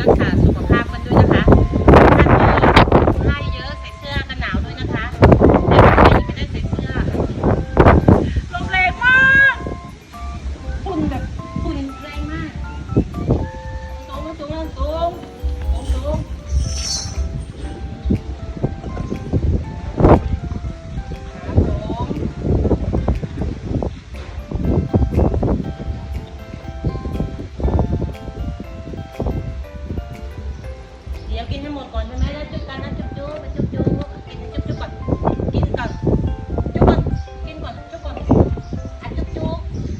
รักษา กินให้หมดก่อนใช่ไหมแล้วจุ๊บกันนะจุ๊จุ๊บจุ๊จุ๊กินจุ๊จุ๊ก่อนกินก่อนจุก่อนกินก่อนจุ๊บก่อนอะจุ๊บจุ๊บ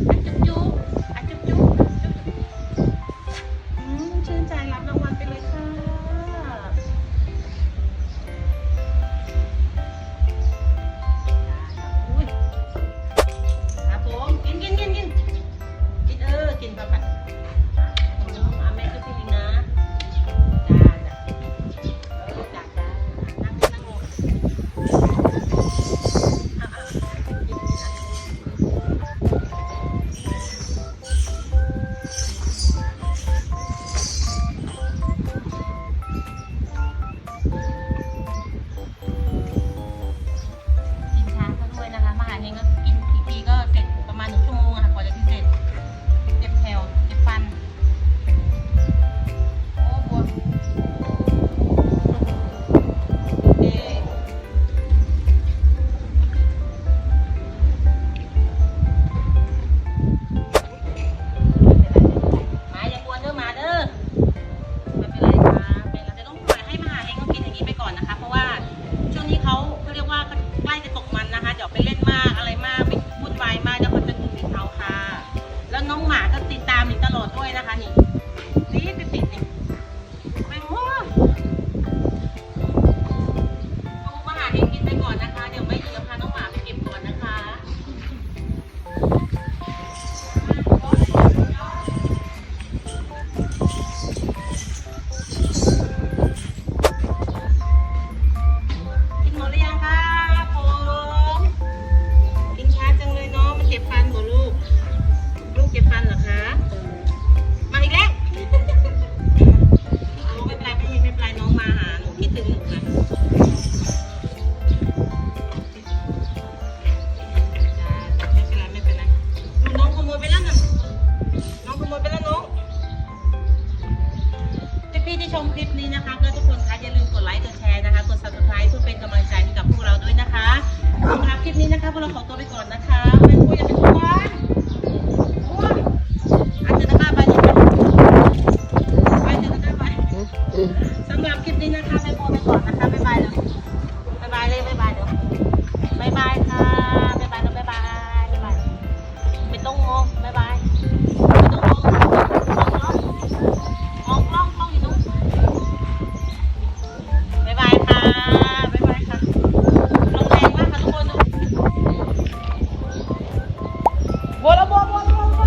อะจุ๊บจุ๊บอะจุ๊บจุ๊บจุ๊บอืมชื่นใจรับรางวัลไปเลยค่ะ บายบายมองกล้องกล้องอีนู้นบายบายค่ะบายบายค่ะลงแรงมากค่ะทุกคนดูบัวละบัวบัวละบัว